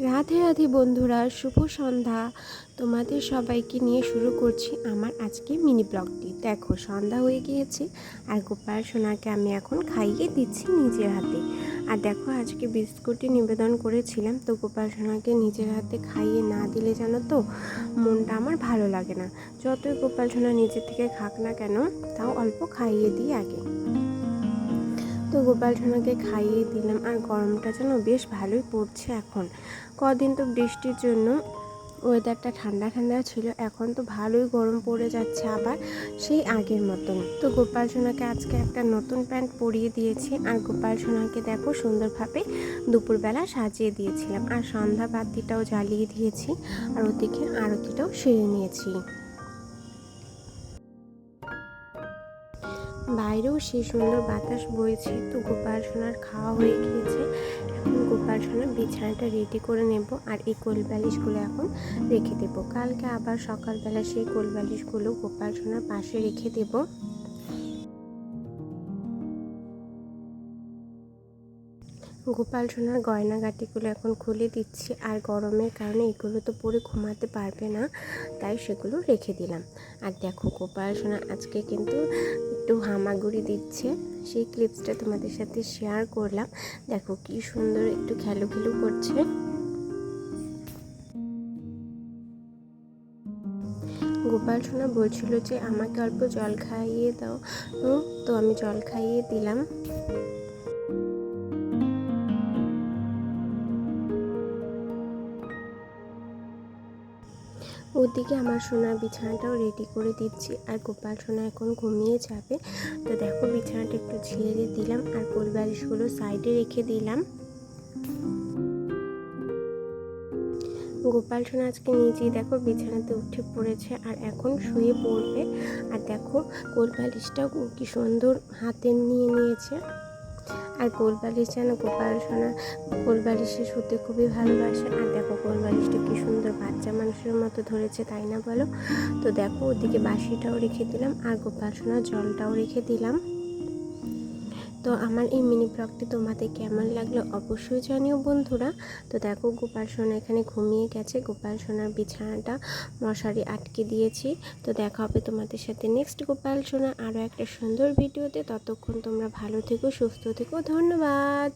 রাধে রাধে বন্ধুরা, শুভ সন্ধ্যা। তোমাদের সবাইকে নিয়ে শুরু করছি আমার আজকে মিনি ব্লগটি দেখো, সন্ধ্যা হয়ে গিয়েছে আর গোপাল সোনাকে আমি এখন খাইয়ে দিচ্ছি নিজের হাতে। আর দেখো, আজকে বিস্কুটই নিবেদন করেছিলাম, তো গোপাল সোনাকে নিজের হাতে খাইয়ে না দিলে জানো তো, মনটা আমার ভালো লাগে না। যতই গোপাল সোনা নিজের থেকে খাক না কেন, তাও অল্প খাইয়ে দিই আগে। তো গোপাল সোনাকে খাইয়ে দিলাম। আর গরমটা যেন বেশ ভালোই পড়ছে এখন। কদিন তো বৃষ্টির জন্য ওয়েদারটা ঠান্ডা ঠান্ডা ছিল। এখন তো ভালোই গরম পড়ে যাচ্ছে আবার সেই আগের মতন। তো গোপাল সোনাকে আজকে একটা নতুন প্যান্ট পরিয়ে দিয়েছি। আর গোপাল সোনাকে দেখো সুন্দরভাবে দুপুরবেলা সাজিয়ে দিয়েছিলাম। আর সন্ধ্যা বাতিটাও জ্বালিয়ে দিয়েছি। আর ওদিকে আরতিটাও সেরে নিয়েছি। বাইরেও সেই সুন্দর বাতাস বইছে, তো গোপাল সোনার খাওয়া হয়ে গিয়েছে। এখন গোপাল সোনার বিছানাটা রেডি করে নেব আর এই কোল বালিশগুলো এখন রেখে দেবো। কালকে আবার সকালবেলা সেই কোল বালিশগুলো গোপাল সোনার পাশে রেখে দেবো। গোপাল সোনার গয়নাগাটিগুলো এখন খুলে দিচ্ছি আর গরমের কারণে এগুলো তো পরে ঘুমাতে পারবে না, তাই সেগুলো রেখে দিলাম। আর দেখো গোপাল সোনা আজকে কিন্তু একটু হামাগুড়ি দিচ্ছে, সেই ক্লিপসটা তোমাদের সাথে শেয়ার করলাম। দেখো কি সুন্দর একটু খেলো খেলো করছে। গোপাল সোনা বলছিল যে, আমাকে অল্প জল খাইয়ে দাও। তো আমি জল খাইয়ে দিলাম। ওদিকে আমার সোনার বিছানাটাও রেডি করে দিচ্ছি। আর গোপাল সোনা এখন ঘুমিয়ে যাবে। তো দেখো বিছানাটা একটু ঝেড়ে দিলাম আর কোল বালিশগুলো সাইডে রেখে দিলাম। গোপাল সোনা আজকে নিজেই দেখো বিছানাতে উঠে পড়েছে আর এখন শুয়ে পড়বে। আর দেখো কোল বালিশটাও কি সুন্দর হাতে নিয়ে নিয়েছে। আর কোলবালিশ যেন গোপাল সোনা কোলবালিশে শুতে খুবই ভালোবাসে। আর দেখো কোলবালিশটা কী সুন্দর, বাচ্চা মানুষের মতো ধরেছে, তাই না বলো? তো দেখো ওদিকে বাসিটাও রেখে দিলাম, আর গোপাল সোনার জলটাও রেখে দিলাম। তো আমার এই মিনি ব্লগটি তোমাদের কেমন লাগল অবশ্যই জানিও বন্ধুরা। তো দেখো গোপাল সোনা এখানে ঘুমিয়ে গেছে। গোপাল সোনার বিছানাটা মশারি আটকে দিয়েছি। তো দেখা হবে তোমাদের সাথে নেক্সট গোপাল সোনা আরও একটা সুন্দর ভিডিওতে ততক্ষণ তোমরা ভালো থেকো, সুস্থ থেকো। ধন্যবাদ।